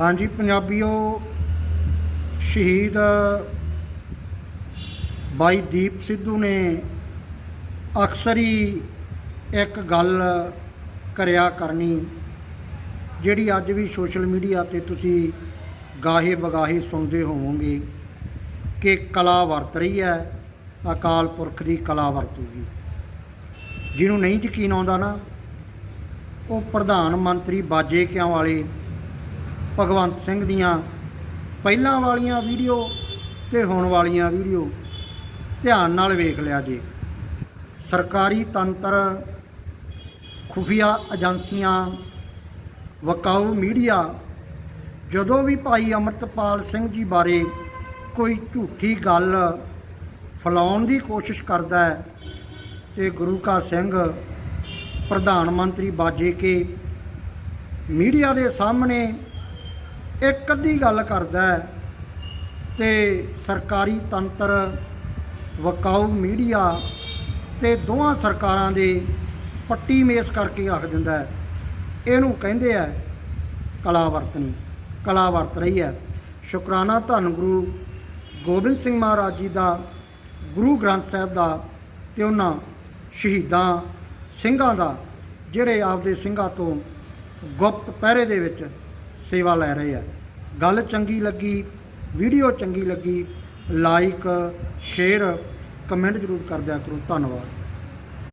ਹਾਂਜੀ, ਪੰਜਾਬੀਓ, ਸ਼ਹੀਦ ਬਾਈ ਦੀਪ ਸਿੱਧੂ ਨੇ ਅਕਸਰ ਹੀ ਇੱਕ ਗੱਲ ਕਰਿਆ ਕਰਨੀ, ਜਿਹੜੀ ਅੱਜ ਵੀ ਸੋਸ਼ਲ ਮੀਡੀਆ ਤੇ ਤੁਸੀਂ ਗਾਹੇ ਬਗਾਹੇ ਸੁਣਦੇ ਹੋਵੋਗੇ ਕਿ ਕਲਾ ਵਰਤ ਰਹੀ ਹੈ, ਅਕਾਲ ਪੁਰਖ ਦੀ ਕਲਾ ਵਰਤੂਗੀ। ਜਿਹਨੂੰ ਨਹੀਂ ਯਕੀਨ ਆਉਂਦਾ ਨਾ, ਉਹ ਪ੍ਰਧਾਨ ਮੰਤਰੀ ਬਾਜੇ ਕਿਆਂ ਵਾਲੇ ਭਗਵੰਤ ਸਿੰਘ ਦੀਆਂ ਪਹਿਲਾਂ ਵਾਲੀਆਂ ਵੀਡੀਓ ਤੇ ਹੁਣ ਵਾਲੀਆਂ ਵੀਡੀਓ। ਧਿਆਨ ਨਾਲ ਵੇਖ ਲਿਆ ਜੀ। ਸਰਕਾਰੀ ਤੰਤਰ, ਖੁਫੀਆ ਏਜੰਸੀਆਂ, ਵਕਾਊ ਮੀਡੀਆ, ਜਦੋਂ ਵੀ ਭਾਈ ਅਮਰਤਪਾਲ ਸਿੰਘ ਜੀ ਬਾਰੇ ਕੋਈ ਝੂਠੀ ਗੱਲ ਫੈਲਾਉਣ ਦੀ ਕੋਸ਼ਿਸ਼ ਕਰਦਾ ਹੈ ਤੇ ਗੁਰੂ ਕਾ ਸਿੰਘ, ਪ੍ਰਧਾਨ ਮੰਤਰੀ ਬਾਜੇ ਕੇ ਮੀਡੀਆ ਦੇ ਸਾਹਮਣੇ ਇੱਕ ਅੱਧੀ ਗੱਲ ਕਰਦਾ ਹੈ ਤੇ ਸਰਕਾਰੀ ਤੰਤਰ, ਵਕਾਊ ਮੀਡੀਆ ਤੇ ਦੋਵਾਂ ਸਰਕਾਰਾਂ ਦੇ ਪੱਟੀ ਮੇਸ ਕਰਕੇ ਰੱਖ ਦਿੰਦਾ ਹੈ। ਇਹਨੂੰ ਕਹਿੰਦੇ ਆ ਕਲਾ ਵਰਤਨੀ ਕਲਾ ਵਰਤ ਰਹੀ ਹੈ। ਸ਼ੁਕਰਾਨਾ ਧੰਨ ਗੁਰੂ ਗੋਬਿੰਦ ਸਿੰਘ ਮਹਾਰਾਜ ਜੀ ਦਾ, ਗੁਰੂ ਗ੍ਰੰਥ ਸਾਹਿਬ ਦਾ ਤੇ ਉਹਨਾਂ ਸ਼ਹੀਦਾਂ ਸਿੰਘਾਂ ਦਾ, ਜਿਹੜੇ ਆਪਦੇ ਸਿੰਘਾਂ ਤੋਂ ਗੁਪਤ ਪਹਿਰੇ ਦੇ ਵਿੱਚ ਸੇਵਾ ਲੈ ਰਹੇ ਆ। ਗੱਲ ਚੰਗੀ ਲੱਗੀ, ਵੀਡੀਓ ਚੰਗੀ ਲੱਗੀ ਲਾਈਕ ਸ਼ੇਅਰ ਕਮੈਂਟ ਜ਼ਰੂਰ ਕਰ ਦਿਆ ਕਰੋ। ਧੰਨਵਾਦ।